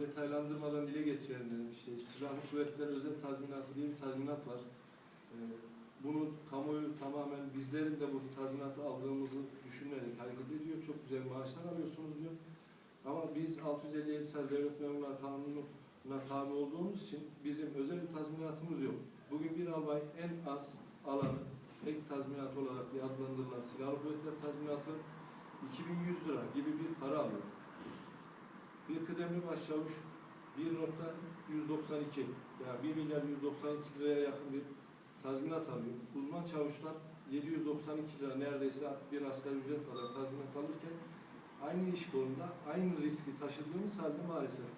detaylandırmadan dile getirelim. İşte Silahlı Kuvvetler Özel Tazminatı diye bir tazminat var. Ee, bunu kamuoyu tamamen bizlerin de bu tazminatı aldığımızı düşünerek hareket ediyor. Çok güzel maaşlar alıyorsunuz diyor. Ama biz 657 sayılı Devlet Memurlar Kanunu'na tabi olduğumuz için bizim özel bir tazminatımız yok. Bugün bir albay en az alanı ek tazminat olarak bir adlandırılan silahlı kuvvetler tazminatı 2100 lira gibi bir para alıyor. Bir kıdemli başçavuş 1.192 yani 1 milyar 192 liraya yakın bir tazminat alıyor. Uzman çavuşlar 792 lira neredeyse bir asgari ücret kadar tazminat alırken aynı iş kolunda aynı riski taşıdığımız halde maalesef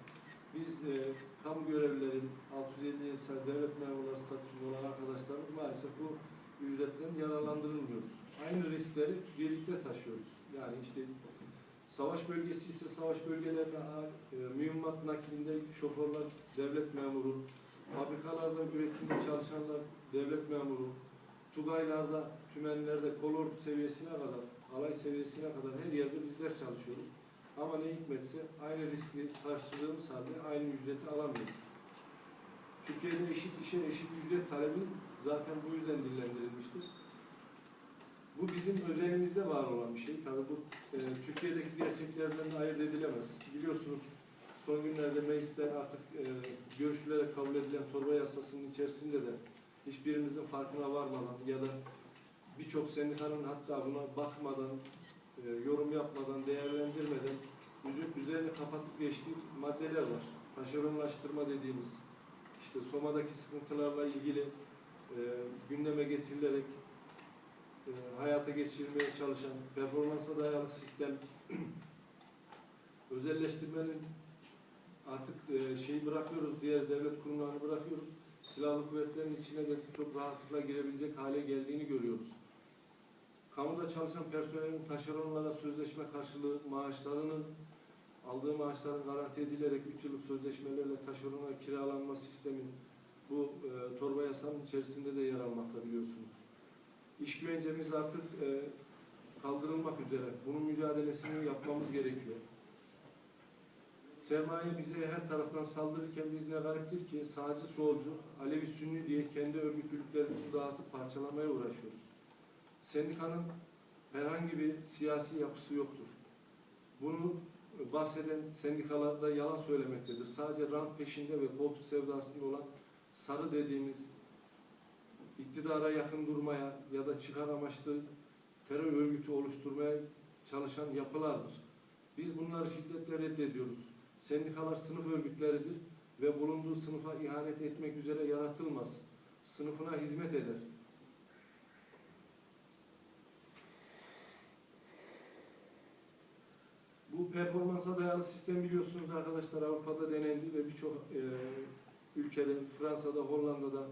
biz e, kamu görevlilerin 657 sayılı devlet memurları statüsünde olan arkadaşlarımız maalesef bu ücretten yararlandırılmıyoruz. Aynı riskleri birlikte taşıyoruz. Yani işte savaş bölgesi ise savaş bölgelerine e, mühimmat naklinde şoförler devlet memuru, fabrikalarda üretimde çalışanlar devlet memuru, Tugaylarda, tümenlerde, kolordu seviyesine kadar, alay seviyesine kadar her yerde bizler çalışıyoruz. Ama ne hikmetse aynı riski taşıdığımız halde aynı ücreti alamıyoruz. Türkiye'de eşit işe eşit ücret talebi zaten bu yüzden dillendirilmiştir. Bu bizim özelimizde var olan bir şey. Tabii bu e, Türkiye'deki gerçeklerden de ayırt edilemez. Biliyorsunuz son günlerde mecliste artık e, görüşülerek kabul edilen torba yasasının içerisinde de hiçbirimizin farkına varmadan ya da birçok sendikanın hatta buna bakmadan, e, yorum yapmadan, değerlendirmeden üzü- üzerine kapatıp geçtiği maddeler var. Taşeronlaştırma dediğimiz, işte Soma'daki sıkıntılarla ilgili e, gündeme getirilerek e, hayata geçirilmeye çalışan performansa dayalı sistem özelleştirmenin artık e, şeyi bırakıyoruz, diğer devlet kurumlarını bırakıyoruz. Silahlı kuvvetlerin içine de çok rahatlıkla girebilecek hale geldiğini görüyoruz. Kamuda çalışan personelin taşeronlara sözleşme karşılığı maaşlarının aldığı maaşların garanti edilerek 3 yıllık sözleşmelerle taşerona kiralanma sistemin bu e, torba yasanın içerisinde de yer almakta biliyorsunuz. İş güvencemiz artık e, kaldırılmak üzere. Bunun mücadelesini yapmamız gerekiyor. Sermaye bize her taraftan saldırırken biz ne gariptir ki sağcı solcu, Alevi Sünni diye kendi örgütlülüklerimizi dağıtıp parçalamaya uğraşıyoruz. Sendikanın herhangi bir siyasi yapısı yoktur. Bunu bahseden sendikalarda yalan söylemektedir. Sadece rant peşinde ve koltuk sevdasında olan sarı dediğimiz iktidara yakın durmaya ya da çıkar amaçlı terör örgütü oluşturmaya çalışan yapılardır. Biz bunları şiddetle reddediyoruz. Sendikalar sınıf örgütleridir ve bulunduğu sınıfa ihanet etmek üzere yaratılmaz. Sınıfına hizmet eder. Bu performansa dayalı sistem biliyorsunuz arkadaşlar Avrupa'da denendi ve birçok e, ülkede, Fransa'da, Hollanda'da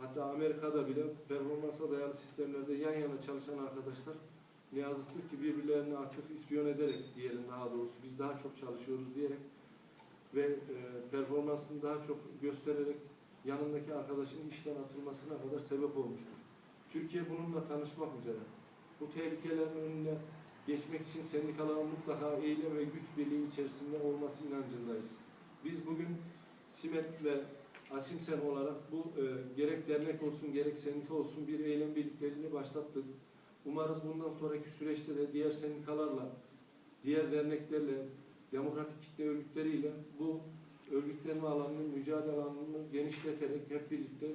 hatta Amerika'da bile performansa dayalı sistemlerde yan yana çalışan arkadaşlar ne yazıktır ki birbirlerini artık ispiyon ederek diyelim daha doğrusu biz daha çok çalışıyoruz diyerek ve e, performansını daha çok göstererek yanındaki arkadaşın işten atılmasına kadar sebep olmuştur. Türkiye bununla tanışmak üzere. Bu tehlikelerin önüne geçmek için sendikaların mutlaka eylem ve güç birliği içerisinde olması inancındayız. Biz bugün SİMET ve Asimsen olarak bu e, gerek dernek olsun gerek sendika olsun bir eylem birliklerini başlattık. Umarız bundan sonraki süreçte de diğer sendikalarla, diğer derneklerle, demokratik kitle örgütleriyle bu örgütlenme alanını, mücadele alanını genişleterek hep birlikte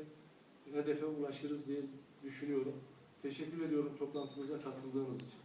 hedefe ulaşırız diye düşünüyorum. Teşekkür ediyorum toplantımıza katıldığınız için.